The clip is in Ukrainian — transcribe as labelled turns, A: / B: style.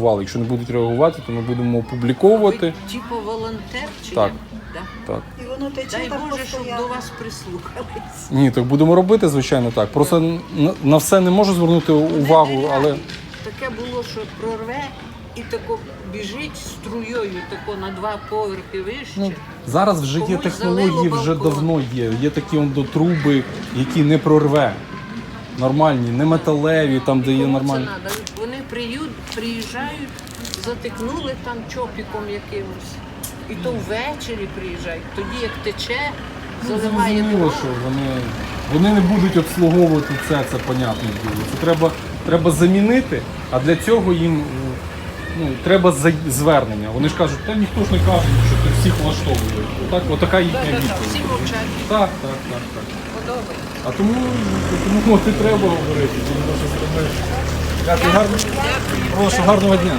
A: реагували. Якщо не будуть реагувати, то ми будемо опубліковувати.
B: Ви, типу волонтер чи
A: Так.
B: Да?
A: Так.
C: І воно тече
B: Дай
C: там
B: Боже, щоб
C: постійно.
B: до вас прислухались.
A: Ні, так будемо робити, звичайно, так. Просто на, на все не можу звернути увагу, але
B: Таке було, що прорве і тако біжить струєю тако на два поверхи вище.
A: ну, зараз вже є
B: Комусь
A: технології, вже
B: балкон.
A: давно є. Є такі он до труби, які не прорве. Нормальні, не металеві, там, де є
B: Кому
A: нормальні.
B: Це надо? Вони приють, приїжджають, затикнули там чопіком якимось. І то ввечері приїжджають. Тоді як тече, заливає
A: Зрозуміло, що вони, вони не будуть обслуговувати це, це понятно. діло. Це треба, треба замінити, а для цього їм ну, треба звернення. Вони ж кажуть, та ніхто ж не каже, що ти всіх влаштовує. Отак, отака їхня
B: Так, так, так, всі
A: відповідь.
B: мовчать,
A: Так, так, так, так.
B: подобається.
A: А тому, тому от і треба говорити, тому що зробити. Дякую, гарно. Прошу, гарного дня.